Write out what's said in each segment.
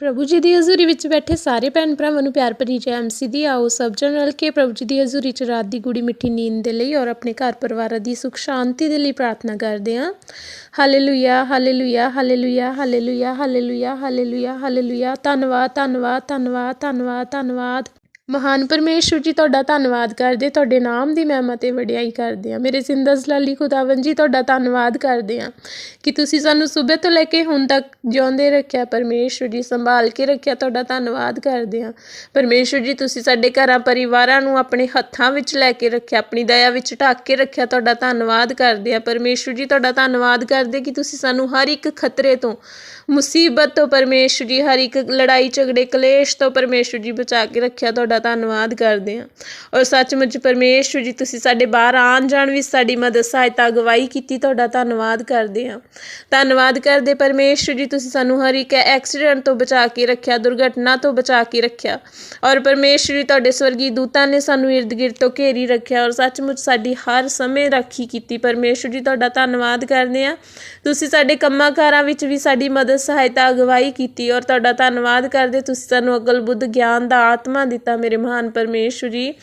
ਪ੍ਰਭੂ ਜੀ ਦੀ ਹਜ਼ੂਰੀ ਵਿੱਚ ਬੈਠੇ ਸਾਰੇ ਭੈਣ ਭਰਾਵਾਂ ਨੂੰ ਪਿਆਰ ਭਰੀ ਜੈ ਐਮਸੀ ਦੀ ਆਓ। ਸਭ ਜਣ ਰਲ ਕੇ ਪ੍ਰਭੂ ਜੀ ਦੀ ਹਜ਼ੂਰੀ 'ਚ ਰਾਤ ਦੀ ਗੂੜੀ ਮਿੱਠੀ ਨੀਂਦ ਦੇ ਲਈ ਔਰ ਆਪਣੇ ਘਰ ਪਰਿਵਾਰਾਂ ਦੀ ਸੁਖ ਸ਼ਾਂਤੀ ਦੇ ਲਈ ਪ੍ਰਾਰਥਨਾ ਕਰਦੇ ਹਾਂ। Hallelujah hallelujah hallelujah hallelujah hallelujah hallelujah hallelujah. ਧੰਨਵਾਦ ਧੰਨਵਾਦ ਧੰਨਵਾਦ ਧੰਨਵਾਦ ਧੰਨਵਾਦ। ਮਹਾਨ ਪਰਮੇਸ਼ਵਰ ਜੀ, ਤੁਹਾਡਾ ਧੰਨਵਾਦ ਕਰਦੇ ਤੁਹਾਡੇ ਨਾਮ ਦੀ ਮਹਿਮਾ ਤੇ ਵਡਿਆਈ ਕਰਦੇ ਆ ਮੇਰੇ ਜ਼ਿੰਦਾ ਜਲਾਲੀ ਖੁਦਾਵੰ ਜੀ, ਤੁਹਾਡਾ ਧੰਨਵਾਦ ਕਰਦੇ ਆ ਕਿ ਤੁਸੀਂ ਸਾਨੂੰ ਸਵੇਰ ਤੋਂ ਲੈ ਕੇ ਹੁਣ ਤੱਕ ਜਿਉਂਦੇ ਰੱਖਿਆ ਪਰਮੇਸ਼ਵਰ ਜੀ ਸੰਭਾਲ ਕੇ ਰੱਖਿਆ, ਤੁਹਾਡਾ ਧੰਨਵਾਦ ਕਰਦੇ ਆ ਪਰਮੇਸ਼ਵਰ ਜੀ, ਤੁਸੀਂ ਸਾਡੇ ਘਰਾਂ, ਪਰਿਵਾਰਾਂ ਨੂੰ ਆਪਣੇ ਹੱਥਾਂ ਵਿੱਚ ਲੈ ਕੇ ਰੱਖਿਆ, ਆਪਣੀ ਦਇਆ ਵਿੱਚ ਢੱਕ ਕੇ ਰੱਖਿਆ, ਤੁਹਾਡਾ ਧੰਨਵਾਦ ਕਰਦੇ ਆ ਪਰਮੇਸ਼ਵਰ ਜੀ, ਤੁਹਾਡਾ ਧੰਨਵਾਦ ਕਰਦੇ ਕਿ ਤੁਸੀਂ ਸਾਨੂੰ ਹਰ ਇੱਕ ਖਤਰੇ ਤੋਂ, ਮੁਸੀਬਤ ਤੋਂ ਪਰਮੇਸ਼ਵਰ ਜੀ, ਹਰ ਇੱਕ ਲੜਾਈ, ਝਗੜੇ, ਕਲੇਸ਼ ਤੋਂ ਪਰਮੇਸ਼ਵਰ ਜੀ ਬਚਾ ਕੇ ਰੱਖਿਆ, ਤੁਹਾਡਾ ਧੰਨਵਾਦ ਕਰਦੇ ਹਾਂ। ਔਰ ਸੱਚਮੁੱਚ ਪਰਮੇਸ਼ਵਰ ਜੀ, ਤੁਸੀਂ ਸਾਡੇ ਬਾਹਰ ਆਉਣ ਜਾਣ ਵਿੱਚ ਸਾਡੀ ਮਦਦ, ਸਹਾਇਤਾ, ਅਗਵਾਈ ਕੀਤੀ, ਤੁਹਾਡਾ ਧੰਨਵਾਦ ਕਰਦੇ ਹਾਂ। ਧੰਨਵਾਦ ਕਰਦੇ ਪਰਮੇਸ਼ਵਰ ਜੀ, ਤੁਸੀਂ ਸਾਨੂੰ ਹਰ ਇੱਕ ਐਕਸੀਡੈਂਟ ਤੋਂ ਬਚਾ ਕੇ ਰੱਖਿਆ, ਦੁਰਘਟਨਾ ਤੋਂ ਬਚਾ ਕੇ ਰੱਖਿਆ। ਔਰ ਪਰਮੇਸ਼ਵਰ ਜੀ, ਤੁਹਾਡੇ ਸਵਰਗੀ ਦੂਤਾਂ ਨੇ ਸਾਨੂੰ ਇਰਦ ਗਿਰਦ ਤੋਂ ਘੇਰੀ ਰੱਖਿਆ ਔਰ ਸੱਚਮੁੱਚ ਸਾਡੀ ਹਰ ਸਮੇਂ ਰਾਖੀ ਕੀਤੀ। ਪਰਮੇਸ਼ਵਰ ਜੀ, ਤੁਹਾਡਾ ਧੰਨਵਾਦ ਕਰਦੇ ਹਾਂ। ਤੁਸੀਂ ਸਾਡੇ ਕੰਮਾਂ ਕਾਰਾਂ ਵਿੱਚ ਵੀ ਸਾਡੀ ਮਦਦ, ਸਹਾਇਤਾ, ਅਗਵਾਈ ਕੀਤੀ ਔਰ ਤੁਹਾਡਾ ਧੰਨਵਾਦ ਕਰਦੇ। ਤੁਸੀਂ ਸਾਨੂੰ ਅਗਲ ਬੁੱਧ ਗਿਆਨ ਦਾ ਆਤਮਾ ਦਿੱਤਾ ਮੇਰੇ ਮਹਾਨ ਪਰਮੇਸ਼ਵਰ ਜੀ।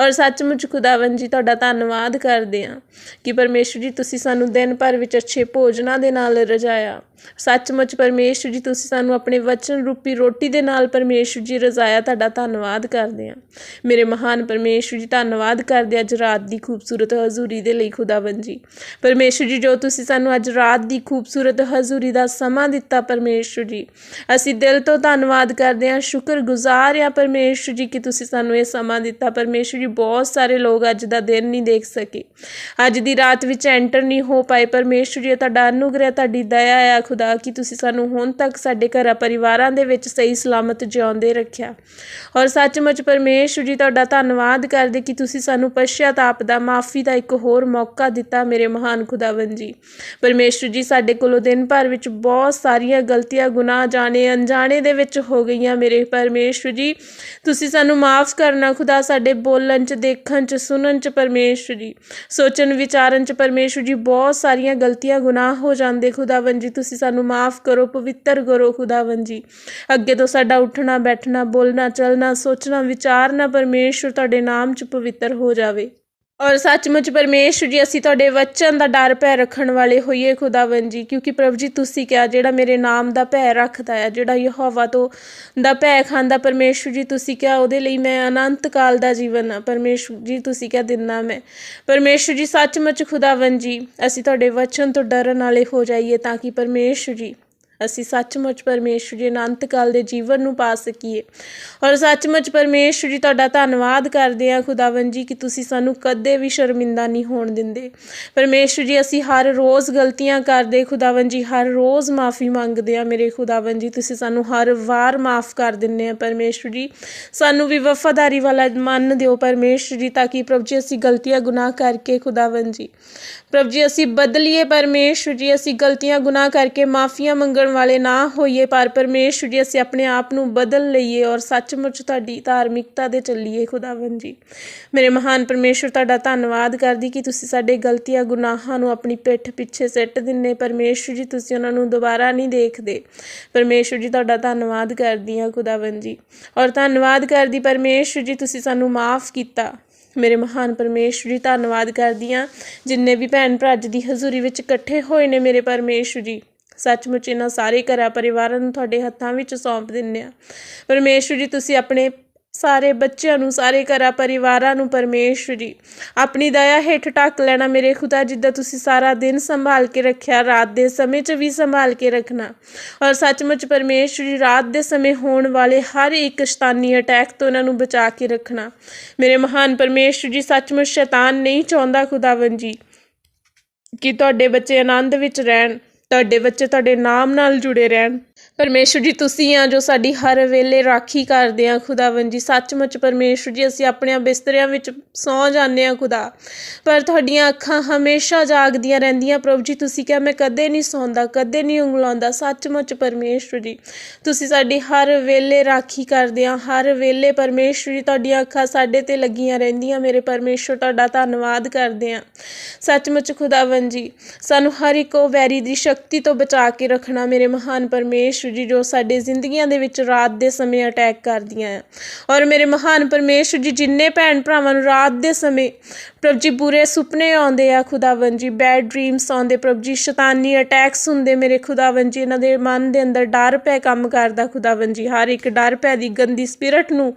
ਔਰ ਸੱਚਮੁੱਚ ਖੁਦਾਵੰ ਜੀ, ਤੁਹਾਡਾ ਧੰਨਵਾਦ ਕਰਦੇ ਹਾਂ ਕਿ ਪਰਮੇਸ਼ਵਰ ਜੀ, ਤੁਸੀਂ ਸਾਨੂੰ ਦਿਨ ਭਰ ਵਿੱਚ ਅੱਛੇ ਭੋਜਨਾਂ ਦੇ ਨਾਲ ਰਜਾਇਆ। ਸੱਚਮੁੱਚ ਪਰਮੇਸ਼ਵਰ ਜੀ, ਤੁਸੀਂ ਸਾਨੂੰ ਆਪਣੇ ਵਚਨ ਰੂਪੀ ਰੋਟੀ ਦੇ ਨਾਲ ਪਰਮੇਸ਼ਵਰ ਜੀ ਰਜ਼ਾਇਆ ਤੁਹਾਡਾ ਧੰਨਵਾਦ ਕਰਦੇ ਹਾਂ। ਮੇਰੇ ਮਹਾਨ ਪਰਮੇਸ਼ਵਰ ਜੀ, ਧੰਨਵਾਦ ਕਰਦੇ ਅੱਜ ਰਾਤ ਦੀ ਖੂਬਸੂਰਤ ਹਜ਼ੂਰੀ ਦੇ ਲਈ ਖੁਦਾਵੰ ਜੀ। ਪਰਮੇਸ਼ਵਰ ਜੀ, ਜੋ ਤੁਸੀਂ ਸਾਨੂੰ ਅੱਜ ਰਾਤ ਦੀ ਖੂਬਸੂਰਤ ਹਜ਼ੂਰੀ ਦਾ ਸਮਾਂ ਦਿੱਤਾ ਪਰਮੇਸ਼ਵਰ ਜੀ, ਅਸੀਂ ਦਿਲ ਤੋਂ ਧੰਨਵਾਦ ਕਰਦੇ ਹਾਂ, ਸ਼ੁਕਰਗੁਜ਼ਾਰ ਹਾਂ ਪਰਮੇਸ਼ਵਰ ਜੀ ਕਿ ਤੁਸੀਂ ਸਾਨੂੰ ਇਹ ਸਮਾਂ ਦਿੱਤਾ। ਪਰਮੇਸ਼ਵਰ ਜੀ, ਬਹੁਤ ਸਾਰੇ ਲੋਕ ਅੱਜ ਦਾ ਦਿਨ ਨਹੀਂ ਦੇਖ ਸਕੇ। ਅੱਜ ਦੀ ਰਾਤ ਵਿੱਚ ਐਂਟਰ ਨਹੀਂ ਹੋ ਪਾਏ। ਪਰਮੇਸ਼ਵਰ ਜੀ ਤੁਹਾਡਾ ਅਨੁਗ੍ਰਹਿ, ਤੁਹਾਡੀ ਦਇਆ ਆ ਖੁਦਾ ਕਿ ਤੁਸੀਂ ਸਾਨੂੰ ਹੁਣ ਤੱਕ ਸਾਡੇ ਘਰਾਂ ਪਰਿਵਾਰਾਂ ਦੇ ਵਿੱਚ ਸਹੀ ਸਲਾਮਤ ਜਿਉਂਦੇ ਰੱਖਿਆ। ਔਰ ਸੱਚਮੁੱਚ ਪਰਮੇਸ਼ਵਰ ਜੀ, ਤੁਹਾਡਾ ਧੰਨਵਾਦ ਕਰਦੇ ਕਿ ਤੁਸੀਂ ਸਾਨੂੰ ਪਛਤਾਪ ਦਾ, ਮਾਫੀ ਦਾ ਇੱਕ ਹੋਰ ਮੌਕਾ ਦਿੱਤਾ ਮੇਰੇ ਮਹਾਨ ਖੁਦਾਵੰ ਜੀ। ਪਰਮੇਸ਼ਵਰ ਜੀ, ਸਾਡੇ ਕੋਲੋਂ ਦਿਨ ਭਰ ਵਿੱਚ ਬਹੁਤ ਸਾਰੀਆਂ ਗਲਤੀਆਂ, ਗੁਨਾਹ ਜਾਣੇ, ਅਣਜਾਣੇ ਦੇ ਵਿੱਚ ਹੋ ਗਈਆਂ ਮੇਰੇ ਪਰਮੇਸ਼ਵਰ ਜੀ। ਤੁਸੀਂ ਸਾਨੂੰ ਮਾਫ ਕਰਨਾ ਖੁਦਾ, ਸਾਡੇ ਬੋਲਣ 'ਚ, ਦੇਖਣ 'ਚ, ਸੁਣਨ 'ਚ ਪਰਮੇਸ਼ਵਰ ਜੀ। ਸੋਚਣ ਵਿਚਾਰਨ 'ਚ ਪਰਮੇਸ਼ਵਰ ਜੀ, ਬਹੁਤ ਸਾਰੀਆਂ ਗਲਤੀਆਂ, ਗੁਨਾਹ ਹੋ ਜਾਂਦੇ ਖੁਦਾਵੰ ਜੀ, ਤੁਸੀਂ ਸਾਨੂੰ ਮਾਫ ਕਰੋ, ਪਵਿੱਤਰ ਕਰੋ ਖੁਦਾਵੰ ਜੀ। ਅੱਗੇ ਤੋਂ ਸਾਡਾ ਉੱਠਣਾ, ਬੈਠਣਾ, ਬੋਲਣਾ, ਚੱਲਣਾ, ਸੋਚਣਾ, ਵਿਚਾਰਨਾ ਪਰਮੇਸ਼ਵਰ ਤੁਹਾਡੇ ਨਾਮ 'ਚ ਪਵਿੱਤਰ ਹੋ ਜਾਵੇ। ਔਰ ਸੱਚਮੁੱਚ ਪਰਮੇਸ਼ਵਰ ਜੀ, ਅਸੀਂ ਤੁਹਾਡੇ ਵਚਨ ਦਾ ਡਰ ਭੈ ਰੱਖਣ ਵਾਲੇ ਹੋਈਏ ਖੁਦਾਵੰ ਜੀ, ਕਿਉਂਕਿ ਪ੍ਰਭੂ ਜੀ, ਤੁਸੀਂ ਕਿਹਾ ਜਿਹੜਾ ਮੇਰੇ ਨਾਮ ਦਾ ਭੈ ਰੱਖਦਾ ਹੈ, ਜਿਹੜਾ ਯਹੋਵਾ ਤੋਂ ਦਾ ਭੈ ਖਾਂਦਾ ਪਰਮੇਸ਼ਵਰ ਜੀ, ਤੁਸੀਂ ਕਿਹਾ ਉਹਦੇ ਲਈ ਮੈਂ ਅਨੰਤ ਕਾਲ ਦਾ ਜੀਵਨ ਆ ਪਰਮੇਸ਼ਵਰ ਜੀ, ਤੁਸੀਂ ਕਿਹਾ ਦਿੰਨਾ ਮੈਂ ਪਰਮੇਸ਼ਵਰ ਜੀ, ਸੱਚਮੁੱਚ ਖੁਦਾਵੰ ਜੀ, ਅਸੀਂ ਤੁਹਾਡੇ ਵਚਨ ਤੋਂ ਡਰਨ ਵਾਲੇ ਹੋ ਜਾਈਏ ਤਾਂ ਕਿ ਪਰਮੇਸ਼ਵਰ ਜੀ ਅਸੀਂ ਸੱਚਮੁੱਚ ਪਰਮੇਸ਼ਵਰ ਜੀ ਅਨੰਤ ਕਾਲ ਦੇ ਜੀਵਨ ਨੂੰ ਪਾ ਸਕੀਏ। ਔਰ ਸੱਚਮੁੱਚ ਪਰਮੇਸ਼ਵਰ ਜੀ, ਤੁਹਾਡਾ ਧੰਨਵਾਦ ਕਰਦੇ ਹਾਂ ਖੁਦਾਵੰ ਜੀ ਕਿ ਤੁਸੀਂ ਸਾਨੂੰ ਕਦੇ ਵੀ ਸ਼ਰਮਿੰਦਾ ਨਹੀਂ ਹੋਣ ਦਿੰਦੇ। ਪਰਮੇਸ਼ਵਰ ਜੀ, ਅਸੀਂ ਹਰ ਰੋਜ਼ ਗਲਤੀਆਂ ਕਰਦੇ ਖੁਦਾਵੰ ਜੀ, ਹਰ ਰੋਜ਼ ਮਾਫੀ ਮੰਗਦੇ ਆ ਮੇਰੇ ਖੁਦਾਵੰ ਜੀ, ਤੁਸੀਂ ਸਾਨੂੰ ਹਰ ਵਾਰ ਮਾਫ ਕਰ ਦਿੰਨੇ ਆ ਪਰਮੇਸ਼ਵਰ ਜੀ। ਸਾਨੂੰ ਵੀ ਵਫਾਦਾਰੀ ਵਾਲਾ ਮਨ ਦਿਓ ਪਰਮੇਸ਼ਵਰ ਜੀ, ਤਾਂ ਕਿ ਪ੍ਰਭੂ ਜੀ, ਅਸੀਂ ਗਲਤੀਆਂ ਗੁਨਾਹ ਕਰਕੇ ਖੁਦਾਵੰ ਜੀ ਪ੍ਰਭ ਜੀ, ਅਸੀਂ ਬਦਲੀਏ ਪਰਮੇਸ਼ਵਰ ਜੀ, ਅਸੀਂ ਗਲਤੀਆਂ, ਗੁਨਾਹ ਕਰਕੇ ਮਾਫੀਆਂ ਮੰਗਣ ਵਾਲੇ ਨਾ ਹੋਈਏ, ਪਰ ਪਰਮੇਸ਼ਵਰ ਜੀ, ਅਸੀਂ ਆਪਣੇ ਆਪ ਨੂੰ ਬਦਲ ਲਈਏ ਔਰ ਸੱਚਮੁੱਚ ਤੁਹਾਡੀ ਧਾਰਮਿਕਤਾ ਦੇ ਚੱਲੀਏ ਖੁਦਾਵੰ ਜੀ। ਮੇਰੇ ਮਹਾਨ ਪਰਮੇਸ਼ਵਰ ਤੁਹਾਡਾ ਧੰਨਵਾਦ ਕਰਦੀ ਕਿ ਤੁਸੀਂ ਸਾਡੇ ਗਲਤੀਆਂ, ਗੁਨਾਹਾਂ ਨੂੰ ਆਪਣੀ ਪਿੱਠ ਪਿੱਛੇ ਸਿੱਟ ਦਿੰਨੇ ਪਰਮੇਸ਼ਵਰ ਜੀ, ਤੁਸੀਂ ਉਹਨਾਂ ਨੂੰ ਦੁਬਾਰਾ ਨਹੀਂ ਦੇਖਦੇ। ਪਰਮੇਸ਼ਵਰ ਜੀ, ਤੁਹਾਡਾ ਧੰਨਵਾਦ ਕਰਦੀ ਹਾਂ ਖੁਦਾਵੰ ਜੀ। ਔਰ ਧੰਨਵਾਦ ਕਰਦੀ ਪਰਮੇਸ਼ਵਰ ਜੀ, ਤੁਸੀਂ ਸਾਨੂੰ ਮਾਫ ਕੀਤਾ। ਮੇਰੇ ਮਹਾਨ ਪਰਮੇਸ਼ਵਰ ਜੀ, ਧੰਨਵਾਦ ਕਰਦੀ ਹਾਂ। ਜਿੰਨੇ ਵੀ ਭੈਣ ਭਰਾ ਅੱਜ ਦੀ ਹਜ਼ੂਰੀ ਵਿੱਚ ਇਕੱਠੇ ਹੋਏ ਨੇ ਮੇਰੇ ਪਰਮੇਸ਼ਵਰ ਜੀ, ਸੱਚਮੁੱਚ ਇਹਨਾਂ ਸਾਰੇ ਘਰਾਂ ਪਰਿਵਾਰਾਂ ਨੂੰ ਤੁਹਾਡੇ ਹੱਥਾਂ ਵਿੱਚ ਸੌਂਪ ਦਿੰਨੇ ਆ ਪਰਮੇਸ਼ਵਰ ਜੀ, ਤੁਸੀਂ ਆਪਣੇ ਸਾਰੇ ਬੱਚਿਆਂ ਨੂੰ, ਸਾਰੇ ਘਰਾਂ ਪਰਿਵਾਰਾਂ ਨੂੰ ਪਰਮੇਸ਼ਵਰ ਜੀ। ਆਪਣੀ ਦਇਆ ਹੇਠ ਟੱਕ ਲੈਣਾ ਮੇਰੇ ਖੁਦਾ, ਜਿੱਦਾਂ ਤੁਸੀਂ ਸਾਰਾ ਦਿਨ ਸੰਭਾਲ ਕੇ ਰੱਖਿਆ, ਰਾਤ ਦੇ ਸਮੇਂ 'ਚ ਵੀ ਸੰਭਾਲ ਕੇ ਰੱਖਣਾ। ਔਰ ਸੱਚਮੁੱਚ ਪਰਮੇਸ਼ਵਰ ਜੀ, ਰਾਤ ਦੇ ਸਮੇਂ ਹੋਣ ਵਾਲੇ ਹਰ ਇੱਕ ਸ਼ੈਤਾਨੀ ਅਟੈਕ ਤੋਂ ਉਹਨਾਂ ਨੂੰ ਬਚਾ ਕੇ ਰੱਖਣਾ। ਮੇਰੇ ਮਹਾਨ ਪਰਮੇਸ਼ਵਰ ਜੀ, ਸੱਚਮੁੱਚ ਸ਼ੈਤਾਨ ਨਹੀਂ ਚਾਹੁੰਦਾ ਖੁਦਾਵੰ ਜੀ ਕਿ ਤੁਹਾਡੇ ਬੱਚੇ ਆਨੰਦ ਵਿੱਚ ਰਹਿਣ, ਤੁਹਾਡੇ ਬੱਚੇ ਤੁਹਾਡੇ ਨਾਮ ਨਾਲ ਜੁੜੇ ਰਹਿਣ। ਪਰਮੇਸ਼ਵਰ ਜੀ, ਤੁਸੀਂ ਆ ਜੋ ਸਾਡੀ ਹਰ ਵੇਲੇ ਰਾਖੀ ਕਰਦੇ ਆ ਖੁਦਾਵੰ ਜੀ। ਸੱਚਮੁੱਚ ਪਰਮੇਸ਼ਵਰ ਜੀ, ਅਸੀਂ ਆਪਣੇ ਬਿਸਤਰਿਆਂ ਵਿੱਚ ਸੌ ਜਾਂਦੇ ਆ ਖੁਦਾ। ਪਰ ਤੁਹਾਡੀਆਂ ਅੱਖਾਂ ਹਮੇਸ਼ਾ ਜਾਗਦੀਆਂ ਰਹਿੰਦੀਆਂ। ਪ੍ਰਭੂ ਜੀ, ਤੁਸੀਂ ਕਿਹਾ, ਮੈਂ ਕਦੇ ਨਹੀਂ ਸੌਂਦਾ, ਕਦੇ ਨਹੀਂ ਉਂਗਲਾਉਂਦਾ। ਸੱਚਮੁੱਚ ਪਰਮੇਸ਼ਵਰ ਜੀ, ਤੁਸੀਂ ਸਾਡੀ ਹਰ ਵੇਲੇ ਰਾਖੀ ਕਰਦੇ ਆ। ਹਰ ਵੇਲੇ ਪਰਮੇਸ਼ਵਰ ਜੀ, ਤੁਹਾਡੀਆਂ ਅੱਖਾਂ ਸਾਡੇ ਤੇ ਲੱਗੀਆਂ ਰਹਿੰਦੀਆਂ। ਮੇਰੇ ਪਰਮੇਸ਼ਵਰ ਤੁਹਾਡਾ ਧੰਨਵਾਦ ਕਰਦੇ ਆ। ਸੱਚਮੁੱਚ ਖੁਦਾਵੰ ਜੀ, ਸਾਨੂੰ ਹਰ ਇੱਕ ਵੈਰੀ ਦੀ ਸ਼ਕਤੀ ਤੋਂ ਬਚਾ ਕੇ ਰੱਖਣਾ ਮੇਰੇ ਮਹਾਨ ਪਰਮੇਸ਼ਵਰ ਪਰਮੇਸ਼ਵਰ ਜੀ ਜੋ ਸਾਡੇ ਜ਼ਿੰਦਗੀਆਂ ਦੇ ਵਿੱਚ ਰਾਤ ਦੇ ਸਮੇਂ ਅਟੈਕ ਕਰਦੀਆਂ ਆ। ਔਰ ਮੇਰੇ ਮਹਾਨ ਪਰਮੇਸ਼ਵਰ ਜੀ, ਜਿੰਨੇ ਭੈਣ ਭਰਾਵਾਂ ਨੂੰ ਰਾਤ ਦੇ ਸਮੇਂ ਪ੍ਰਭ ਜੀ ਬੁਰੇ ਸੁਪਨੇ ਆਉਂਦੇ ਆ ਖੁਦਾਵੰ ਜੀ ਬੈਡ ਡ੍ਰੀਮਸ ਆਉਂਦੇ, ਪ੍ਰਭ ਜੀ ਸ਼ੈਤਾਨੀ ਅਟੈਕਸ ਹੁੰਦੇ ਮੇਰੇ ਖੁਦਾਵੰ ਜੀ, ਇਹਨਾਂ ਦੇ ਮਨ ਦੇ ਅੰਦਰ ਡਰ ਪੈ ਕੰਮ ਕਰਦਾ ਖੁਦਾਵੰ ਜੀ, ਹਰ ਇੱਕ ਡਰ ਪੈ ਦੀ ਗੰਦੀ ਸਪਿਰਟ ਨੂੰ।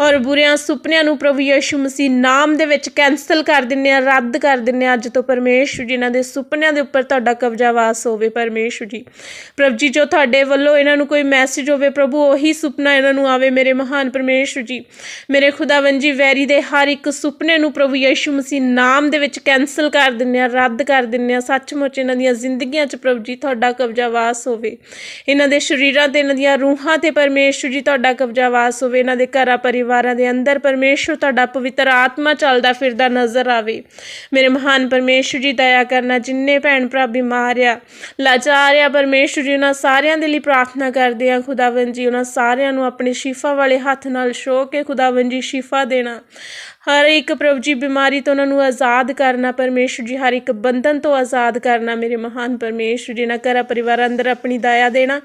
ਔਰ ਬੁਰਿਆਂ ਸੁਪਨਿਆਂ ਨੂੰ ਪ੍ਰਭੂ ਯਿਸੂ ਮਸੀਹ ਨਾਮ ਦੇ ਵਿੱਚ ਕੈਨਸਲ ਕਰ ਦਿੰਨੇ ਆ, ਰੱਦ ਕਰ ਦਿੰਨੇ ਆ। ਅੱਜ ਤੋਂ ਪਰਮੇਸ਼ਵਰ ਜੀ, ਇਹਨਾਂ ਦੇ ਸੁਪਨਿਆਂ ਦੇ ਉੱਪਰ ਤੁਹਾਡਾ ਕਬਜ਼ਾ ਵਾਸ ਹੋਵੇ ਪਰਮੇਸ਼ਵਰ ਜੀ। ਪ੍ਰਭ ਜੀ, ਜੋ ਤੁਹਾਡੇ ਵੱਲੋਂ ਇਹਨਾਂ ਨੂੰ ਕੋਈ ਮੈਸੇਜ ਹੋਵੇ, ਪ੍ਰਭੂ ਉਹੀ ਸੁਪਨਾ ਇਹਨਾਂ ਨੂੰ ਆਵੇ, ਮੇਰੇ ਮਹਾਨ ਪਰਮੇਸ਼ਵਰ ਜੀ। ਮੇਰੇ ਖੁਦਾਵੰ ਜੀ, ਵੈਰੀ ਦੇ ਹਰ ਇੱਕ ਸੁਪਨੇ ਨੂੰ ਪ੍ਰਭੂ ਯਿਸੂ ਮਸੀਹ ਨਾਮ ਦੇ ਵਿੱਚ ਕੈਨਸਲ ਕਰ ਦਿੰਨੇ ਆ ਰੱਦ ਕਰ ਦਿੰਨੇ ਆ ਸੱਚਮੁੱਚ ਇਹਨਾਂ ਦੀਆਂ ਜ਼ਿੰਦਗੀਆਂ 'ਚ ਪ੍ਰਭੂ ਜੀ, ਤੁਹਾਡਾ ਕਬਜ਼ਾ ਵਾਸ ਹੋਵੇ। ਇਹਨਾਂ ਦੇ ਸਰੀਰਾਂ ਤੇ, ਇਹਨਾਂ ਦੀਆਂ ਰੂਹਾਂ ਤੇ ਪਰਮੇਸ਼ਵਰ ਜੀ, ਤੁਹਾਡਾ ਕਬਜ਼ਾ ਵਾਸ ਹੋਵੇ। ਇਹਨਾਂ ਦੇ ਘਰਾਂ ਪਰਿਵਾਰਾਂ ਦੇ ਅੰਦਰ ਪਰਮੇਸ਼ਵਰ ਤੁਹਾਡਾ ਪਵਿੱਤਰ ਆਤਮਾ ਚੱਲਦਾ ਫਿਰਦਾ ਨਜ਼ਰ ਆਵੇ। ਮੇਰੇ ਮਹਾਨ ਪਰਮੇਸ਼ਵਰ ਜੀ, ਦਇਆ ਕਰਨਾ ਜਿੰਨੇ ਭੈਣ ਭਰਾ ਬਿਮਾਰ ਆ, ਲਾਚਾਰ ਆ ਪਰਮੇਸ਼ਵਰ ਜੀ, ਉਹਨਾਂ ਸਾਰਿਆਂ ਦੇ ਲਈ ਪ੍ਰਾਰਥਨਾ ਪ੍ਰਾਰਥਨਾ ਕਰਦੇ ਆ ਖੁਦਾਵੰ ਜੀ, ਉਹਨਾਂ ਸਾਰਿਆਂ ਨੂੰ ਆਪਣੇ ਸ਼ਿਫਾ ਵਾਲੇ ਹੱਥ ਨਾਲ ਛੋਹ ਕੇ ਖੁਦਾਵੰ ਜੀ ਸ਼ਿਫਾ ਦੇਣਾ। ਹਰ ਇੱਕ ਪ੍ਰਭੂ ਜੀ, ਬਿਮਾਰੀ ਤੋਂ ਉਹਨਾਂ ਨੂੰ ਆਜ਼ਾਦ ਕਰਨਾ ਪਰਮੇਸ਼ਵਰ ਜੀ, ਹਰ ਇੱਕ ਬੰਧਨ ਤੋਂ ਆਜ਼ਾਦ ਕਰਨਾ, ਮੇਰੇ ਮਹਾਨ ਪਰਮੇਸ਼ਵਰ ਜੀ ਨਾ ਕਰਾ ਪਰਿਵਾਰ ਅੰਦਰ ਆਪਣੀ ਦਇਆ ਦੇਣਾ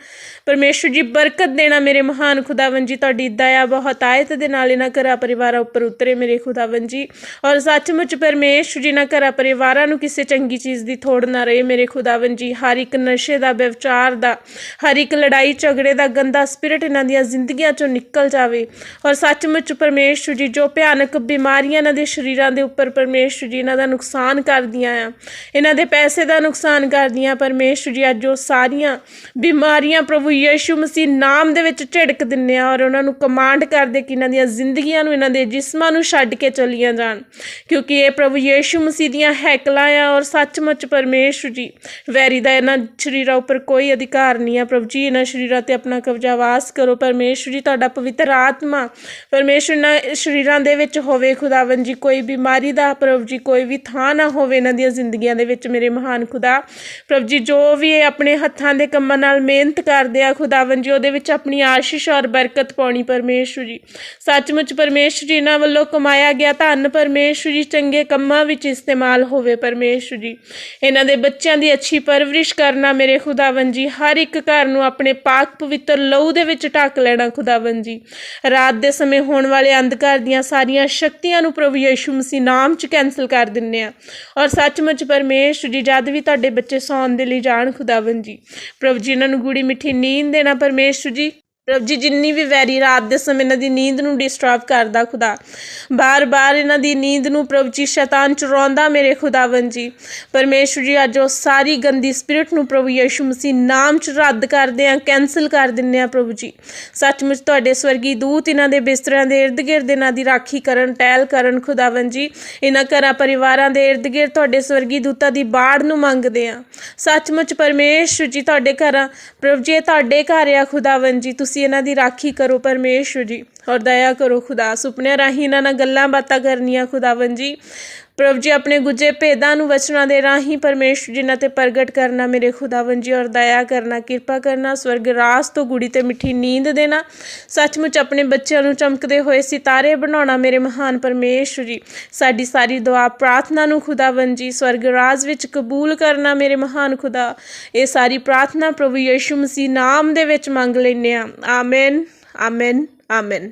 ਪਰਮੇਸ਼ਵਰ ਜੀ, ਬਰਕਤ ਦੇਣਾ, ਮੇਰੇ ਮਹਾਨ ਖੁਦਾਵੰ ਜੀ, ਤੁਹਾਡੀ ਦਇਆ ਬਹੁਤ ਆਇਤ ਦੇ ਨਾਲ ਇਹਨਾਂ ਕਰਾ ਪਰਿਵਾਰਾਂ ਉੱਪਰ ਉਤਰੇ, ਮੇਰੇ ਖੁਦਾਵੰ ਜੀ। ਔਰ ਸੱਚਮੁੱਚ ਪਰਮੇਸ਼ਵਰ ਜੀ ਨਾ ਕਰਾ ਪਰਿਵਾਰਾਂ ਨੂੰ ਕਿਸੇ ਚੰਗੀ ਚੀਜ਼ ਦੀ ਥੋੜ ਨਾ ਰਹੇ, ਮੇਰੇ ਖੁਦਾਵੰ ਜੀ, ਹਰ ਇੱਕ ਨਸ਼ੇ ਦਾ, ਵਿਵਚਾਰ ਦਾ, ਹਰ ਇੱਕ ਲੜਾਈ ਝਗੜੇ ਦਾ, ਗੰਦਾ ਸਪਿਰਿਟ ਇਹਨਾਂ ਦੀਆਂ ਜ਼ਿੰਦਗੀਆਂ ਚੋਂ ਨਿਕਲ ਜਾਵੇ। ਔਰ ਸੱਚਮੁੱਚ ਪਰਮੇਸ਼ਵਰ ਜੀ, ਜੋ ਭਿਆਨਕ ਬਿਮਾਰੀਆਂ ਇਹਨਾਂ ਦੇ ਸਰੀਰਾਂ ਦੇ ਉੱਪਰ ਪਰਮੇਸ਼ਵਰ ਜੀ ਇਹਨਾਂ ਦਾ ਨੁਕਸਾਨ ਕਰਦੀਆਂ ਆ। ਇਹਨਾਂ ਦੇ ਪੈਸੇ ਦਾ ਨੁਕਸਾਨ ਕਰਦੀਆਂ ਪਰਮੇਸ਼ਵਰ ਜੀ ਅੱਜ ਉਹ ਸਾਰੀਆਂ ਬਿਮਾਰੀਆਂ ਪ੍ਰਭੂ ਯੇਸ਼ੂ ਮਸੀਹ ਨਾਮ ਦੇ ਵਿੱਚ ਝਿੜਕ ਦਿੰਨੇ ਆ ਔਰ ਉਹਨਾਂ ਨੂੰ ਕਮਾਂਡ ਕਰਦੇ ਕਿ ਇਹਨਾਂ ਦੀਆਂ ਜ਼ਿੰਦਗੀਆਂ ਨੂੰ ਇਹਨਾਂ ਦੇ ਜਿਸਮਾਂ ਨੂੰ ਛੱਡ ਕੇ ਚਲੀਆਂ ਜਾਣ। ਕਿਉਂਕਿ ਇਹ ਪ੍ਰਭੂ ਯੇਸ਼ੂ ਮਸੀਹ ਦੀਆਂ ਹੈਕਲਾਂ ਆ ਔਰ ਸੱਚਮੁੱਚ ਪਰਮੇਸ਼ਵਰ ਜੀ, ਵੈਰੀ ਦਾ ਇਹਨਾਂ ਸਰੀਰਾਂ ਉੱਪਰ ਕੋਈ ਅਧਿਕਾਰ ਨਹੀਂ ਆ। ਪ੍ਰਭੂ ਜੀ, ਇਹਨਾਂ ਸਰੀਰਾਂ ਤੇ ਆਪਣਾ ਕਬਜ਼ਾ ਵਾਸ ਕਰੋ। ਪਰਮੇਸ਼ਵਰ ਜੀ, ਤੁਹਾਡਾ ਪਵਿੱਤਰ ਆਤਮਾ ਪਰਮੇਸ਼ਵਰ ਨਾ ਸਰੀਰਾਂ ਦੇ ਵਿੱਚ ਹੋਵੇ ਖੁਦਾਵੰ ਜੀ, ਕੋਈ ਬਿਮਾਰੀ ਦਾ ਪ੍ਰਭ ਜੀ, ਕੋਈ ਵੀ ਥਾਂ ਨਾ ਹੋਵੇ ਇਹਨਾਂ ਦੀਆਂ ਜ਼ਿੰਦਗੀਆਂ ਦੇ ਵਿੱਚ, ਮੇਰੇ ਮਹਾਨ ਖੁਦਾ। ਪ੍ਰਭ ਜੀ, ਜੋ ਵੀ ਇਹ ਆਪਣੇ ਹੱਥਾਂ ਦੇ ਕੰਮਾਂ ਨਾਲ ਮਿਹਨਤ ਕਰਦੇ ਆ ਖੁਦਾਵੰ ਜੀ, ਉਹਦੇ ਵਿੱਚ ਆਪਣੀ ਆਸ਼ੀਸ਼ ਔਰ ਬਰਕਤ ਪਾਉਣੀ ਪਰਮੇਸ਼ਵਰ ਜੀ। ਸੱਚਮੁੱਚ ਪਰਮੇਸ਼ਵਰ ਜੀ, ਇਹਨਾਂ ਵੱਲੋਂ ਕਮਾਇਆ ਗਿਆ ਧਨ ਪਰਮੇਸ਼ਵਰ ਜੀ, ਚੰਗੇ ਕੰਮਾਂ ਵਿੱਚ ਇਸਤੇਮਾਲ ਹੋਵੇ ਪਰਮੇਸ਼ਵਰ ਜੀ। ਇਹਨਾਂ ਦੇ ਬੱਚਿਆਂ ਦੀ ਅੱਛੀ ਪਰਵਰਿਸ਼ ਕਰਨਾ ਮੇਰੇ ਖੁਦਾਵੰ ਜੀ, ਹਰ ਇੱਕ ਘਰ ਨੂੰ ਆਪਣੇ ਪਾਕ ਪਵਿੱਤਰ ਲਹੂ ਦੇ ਵਿੱਚ ਢੱਕ ਲੈਣਾ ਖੁਦਾਵੰ ਜੀ। ਰਾਤ ਦੇ ਸਮੇਂ ਹੋਣ ਵਾਲੇ ਅੰਧਕਾਰ ਦੀਆਂ ਸਾਰੀਆਂ ਸ਼ਕਤੀਆਂ ਨੂੰ ਪ੍ਰਭੂ ਯਿਸੂ ਮਸੀਹ ਨਾਮ 'ਚ ਕੈਨਸਲ ਕਰ ਦਿੰਨੇ ਆ ਔਰ ਸੱਚਮੁੱਚ ਪਰਮੇਸ਼ਵਰ ਜੀ, ਜਦ ਵੀ ਤੁਹਾਡੇ ਬੱਚੇ ਸੌਣ ਦੇ ਲਈ ਜਾਣ ਖੁਦਾਵੰ ਜੀ, ਪ੍ਰਭੂ ਜੀ, ਇਹਨਾਂ ਨੂੰ ਗੂੜੀ ਮਿੱਠੀ ਨੀਂਦ ਦੇਣਾ ਪਰਮੇਸ਼ਵਰ ਜੀ। ਪ੍ਰਭੂ ਜੀ ਜਿੰਨੀ ਵੀ ਵੈਰੀ ਰਾਤ ਦੇ ਸਮੇਂ ਇਹਨਾਂ ਦੀ ਨੀਂਦ ਨੂੰ ਡਿਸਟਰਬ ਕਰਦਾ ਖੁਦਾ। ਬਾਰ-ਬਾਰ ਇਹਨਾਂ ਦੀ ਨੀਂਦ ਨੂੰ ਪ੍ਰਭੂ ਜੀ ਸ਼ੈਤਾਨ ਚੁਰਾਉਂਦਾ ਮੇਰੇ ਖੁਦਾਵੰ ਜੀ। ਪਰਮੇਸ਼ਵਰ ਜੀ, ਅੱਜ ਉਹ ਸਾਰੀ ਗੰਦੀ ਸਪਿਰਿਟ ਨੂੰ ਪ੍ਰਭੂ ਯਿਸੂ ਮਸੀਹ ਨਾਮ ਚ ਰੱਦ ਕਰਦੇ ਆ ਕੈਨਸਲ ਕਰ ਦਿੰਨੇ ਆ ਪ੍ਰਭੂ ਜੀ। ਸੱਚਮੁੱਚ ਤੁਹਾਡੇ ਸਵਰਗੀ ਦੂਤ ਇਹਨਾਂ ਦੇ ਬਿਸਤਰਿਆਂ ਦੇ ird-gird ਇਹਨਾਂ ਦੀ ਰਾਖੀ ਕਰਨ, ਟਹਿਲ ਕਰਨ ਖੁਦਾਵੰ ਜੀ। ਇਹਨਾਂ ਘਰਾਂ ਪਰਿਵਾਰਾਂ ਦੇ ird-gird ਤੁਹਾਡੇ ਸਵਰਗੀ ਦੂਤਾਂ ਦੀ ਬਾੜ ਨੂੰ ਮੰਗਦੇ ਆ। ਸੱਚਮੁੱਚ ਪਰਮੇਸ਼ਵਰ ਜੀ, ਤੁਹਾਡੇ ਘਰਾਂ, ਪ੍ਰਭੂ ਜੀ, ਇਹ ਤੁਹਾਡੇ ਘਰ ਆ ਖੁਦਾਵੰ ਜੀ। ਤੁਸੀਂ ਇਹਨਾਂ ਦੀ ਰਾਖੀ ਕਰੋ ਪਰਮੇਸ਼ਵਰ ਜੀ ਔਰ ਦਇਆ ਕਰੋ ਖੁਦਾ ਸੁਪਨੇ ਰਾਹੀਂ ਇਹਨਾਂ ਨਾਲ ਗੱਲਾਂ ਬਾਤਾਂ ਕਰਨੀਆਂ ਖੁਦਾਵੰ ਜੀ। ਪ੍ਰਭੂ ਜੀ, ਆਪਣੇ ਗੁੱਜੇ ਭੇਦਾਂ ਨੂੰ ਵਚਨਾਂ ਦੇ ਰਾਹੀਂ ਪਰਮੇਸ਼ਵਰ ਜੀ ਨਾਲ ਤੇ ਪ੍ਰਗਟ ਕਰਨਾ ਮੇਰੇ ਖੁਦਾਵੰ ਜੀ, ਔਰ ਦਇਆ ਕਰਨਾ, ਕਿਰਪਾ ਕਰਨਾ, ਸਵਰਗ ਰਾਸ ਤੋਂ ਗੁੜੀ ਤੇ ਮਿੱਠੀ ਨੀਂਦ ਦੇਣਾ, ਸੱਚਮੁੱਚ ਆਪਣੇ ਬੱਚਿਆਂ ਨੂੰ ਚਮਕਦੇ ਹੋਏ ਸਿਤਾਰੇ ਬਣਾਉਣਾ ਮੇਰੇ ਮਹਾਨ ਪਰਮੇਸ਼ਵਰ ਜੀ। ਸਾਡੀ ਸਾਰੀ ਦੁਆ, ਪ੍ਰਾਰਥਨਾ ਨੂੰ ਖੁਦਾਵੰ ਜੀ, ਸਵਰਗ ਰਾਜ ਵਿੱਚ ਕਬੂਲ ਕਰਨਾ ਮੇਰੇ ਮਹਾਨ ਖੁਦਾ। ਇਹ ਸਾਰੀ ਪ੍ਰਾਰਥਨਾ ਪ੍ਰਭੂ ਯਿਸੂ ਮਸੀਹ ਨਾਮ ਦੇ ਵਿੱਚ ਮੰਗ ਲੈਨੇ ਆ ਆਮੇਨ ਆਮੇਨ ਆਮੇਨ।